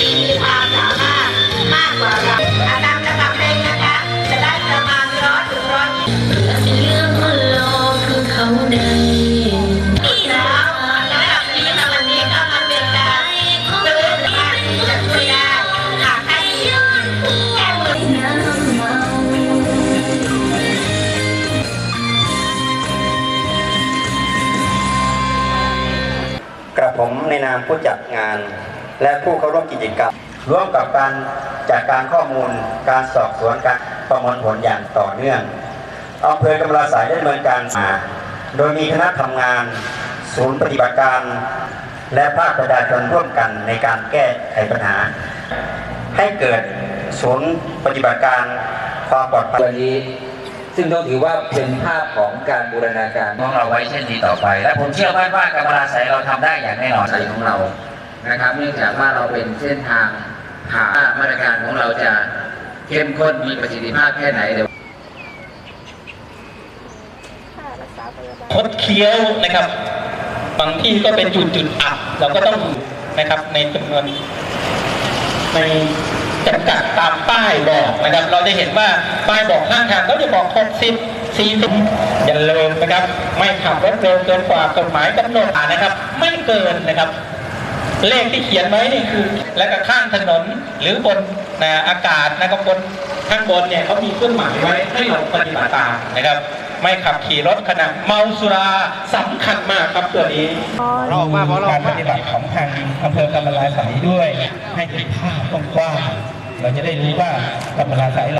ที่มีความสามารถมากกว่าเราอาตามจังเพลงนะคะ จะได้ประมาณร้อยถึงร้อยยี่สิเหลืองคนรอคือเขาได้ปีแล้วระดับนี้ค่ะวันนี้ก็มาเป็นการซื้อสมาธิจะช่วยได้หากให้แก้มือน้ำเมากระผมในนามผู้จัดงาน และผู้เข้าร่วมกิจกรรมร่วมกับการจัดการข้อมูลการสอบสวนการประมวลผลอย่างต่อเนื่องอำเภอกำลาสายได้ดำเนินการมาโดยมีคณะทำงาน ศูนย์ปฏิบัติการ และภาคประชาชนร่วมกันในการแก้ไขปัญหา ให้เกิดศูนย์ปฏิบัติการความปลอดภัยตัวนี้ ซึ่งต้องถือว่าเป็นภาพของการบูรณาการของเราไว้เช่นนี้ต่อไป และผมเชื่อมั่นว่ากรรมราศัยเราทำได้อย่างแน่นอนใส่ของเรา นะครับ เนื่องจากว่าเราเป็นเส้นทางผ่ามาตรการของเราจะเข้มข้นมีประสิทธิภาพแค่ไหนเดี๋ยวคดเคี้ยวนะครับ บางที่ก็เป็นจุดจุดอับเราก็ต้องนะครับในจำนวนในจำกัดตามป้ายบอกนะครับ เราจะเห็นว่าป้ายบอกข้างทางก็จะบอก 60 40อย่าลืมนะครับ ไม่ขับรถเร็วเกินกว่ากฎหมายกำหนดนะครับ ไม่เกินนะครับ เลขที่เขียนไว้นี่คือ และก็ข้างถนนหรือบนนะอากาศนะครับบนข้างบนเนี่ยเขามีเครื่องหมายไว้ให้เราปฏิบัติตามนะครับ ไม่ขับขี่รถขณะเมาสุราสำคัญมากครับตัวนี้เราออกมาการปฏิบัติของทางอำเภอกำมะลาไสยด้วย ให้เห็นภาพกว้างๆเราจะได้รู้ว่ากำมะลาไสยเราอ้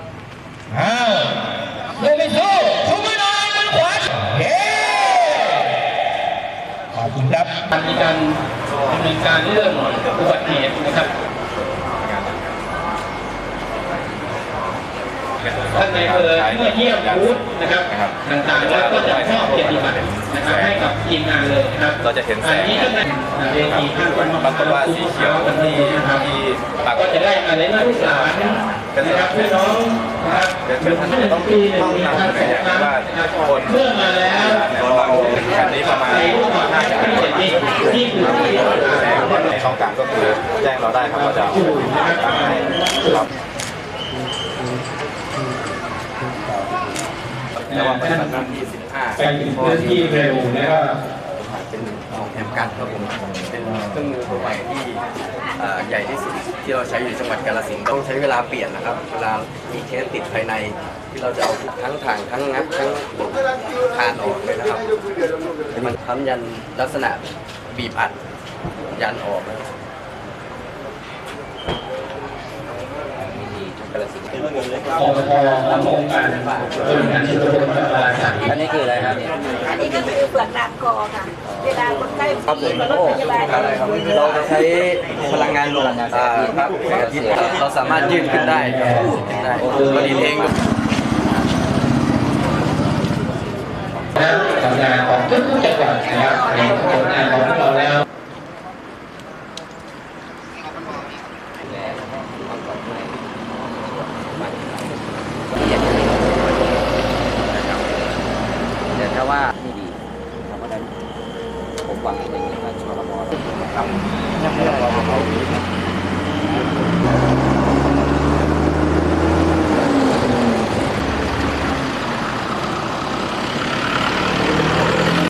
ขอบคุณครับมีการดำเนินการเรื่องอุบัติเหตุนะครับท่านในอำเภอเมื่อเยี่ยมบูธนะครับต่างๆแล้วก็จะมอบเกียรติบัตรนะครับให้กับทีมงานเลยนะครับเราจะเห็นแสงอันนี้ก็เป็นเวทีข้างต้นมะพปรากฏร้าวว่าสีเขียวที่ที่ปรากก็ฏจะได้มาในหน้าที่ สามนะครับพี่น้องนะครับเป็นท่านต้องปีหนึ่ต้องงนำท่านเสนองอครั้งว่าคนเมื่อมาแล้วในระหว่างแผ่นนี้ประมาณในรูปแบบการที่เห็นนี่นี่คือที่แสงในช่องกลางก็คือแจ้งเราได้ครับว่าจะเอาครับแต่ว่างปฏิบัติหน้าที่15ไปถึงพื้นที่เร็วแล้วก็ เป็นของแอมกันครับผมเป็นเครื่องมือตัวใหม่ที่ใหญ่ที่สุดที่เราใช้อยู่จังหวัดกาฬสินธุ์ต้องใช้เวลาเปลี่ยนนะครับ เวลามีเคสติดภายในที่เราจะเอาทั้งถังทั้งงัดทั้งคานออกเลยนะครับมันทำยันลักษณะบีบอัดยันออกนะอันนี้คืออะไรครับเนี่ยอันนี้ก็คือเปลือกน้ำคอค่ะ ลาคนไข้ครับผมรถพยาบาลอะไรครับเราจะใช้พลังงานลมอ่าครับแสงอาทิตย์เราสามารถยืดขึ้นได้ครับยืดได้ตอนนี้เองนะทำงานของทุกจังหวัดนะครับในผลงานของพวกเราแล้ว แต่ถ้าว่าไม่ดีเราก็ได้ ผมหวังใ